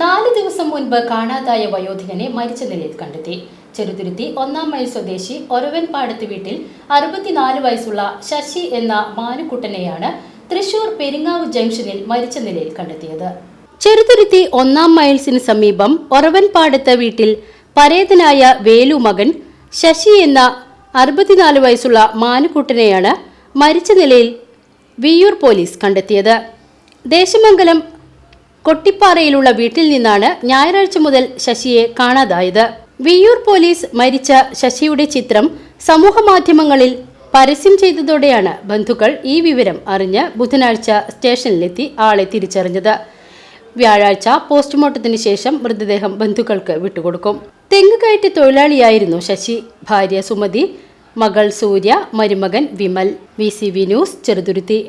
നാല് ദിവസം മുൻപ് കാണാതായ വയോധികനെ മരിച്ച നിലയിൽ കണ്ടെത്തി. ചെറുതുരുത്തി ഒന്നാം മൈൽ സ്വദേശി ഒരവൻപാടത്ത് വീട്ടിൽ അറുപത്തിനാല് വയസ്സുള്ള ശശി എന്ന മാനുക്കുട്ടനെയാണ് തൃശൂർ പെരിങ്ങാവ് ജംഗ്ഷനിൽ മരിച്ച നിലയിൽ കണ്ടെത്തിയത്. ചെറുതുരുത്തി ഒന്നാം മൈൽസിന് സമീപം ഒറവൻപാടത്ത് വീട്ടിൽ പരേതനായ വേലു മകൻ ശശി എന്ന അറുപത്തിനാല് വയസ്സുള്ള മാനുക്കുട്ടനെയാണ് മരിച്ച നിലയിൽ വിയൂർ പോലീസ് കണ്ടെത്തിയത്. ദേശമംഗലം കൊട്ടിപ്പാറയിലുള്ള വീട്ടിൽ നിന്നാണ് ഞായറാഴ്ച മുതൽ ശശിയെ കാണാതായത്. വിയ്യൂർ പോലീസ് മരിച്ച ശശിയുടെ ചിത്രം സമൂഹമാധ്യമങ്ങളിൽ പരസ്യം ചെയ്തതോടെയാണ് ബന്ധുക്കൾ ഈ വിവരം അറിഞ്ഞ് ബുധനാഴ്ച സ്റ്റേഷനിലെത്തി ആളെ തിരിച്ചറിഞ്ഞത്. വ്യാഴാഴ്ച പോസ്റ്റ്മോർട്ടത്തിന് ശേഷം മൃതദേഹം ബന്ധുക്കൾക്ക് വിട്ടുകൊടുക്കും. തെങ്ങ് കയറ്റി തൊഴിലാളിയായിരുന്നു ശശി. ഭാര്യ സുമതി മകൾ സൂര്യ മരുമകൻ Vimal. V C V news Cheruthuruthi.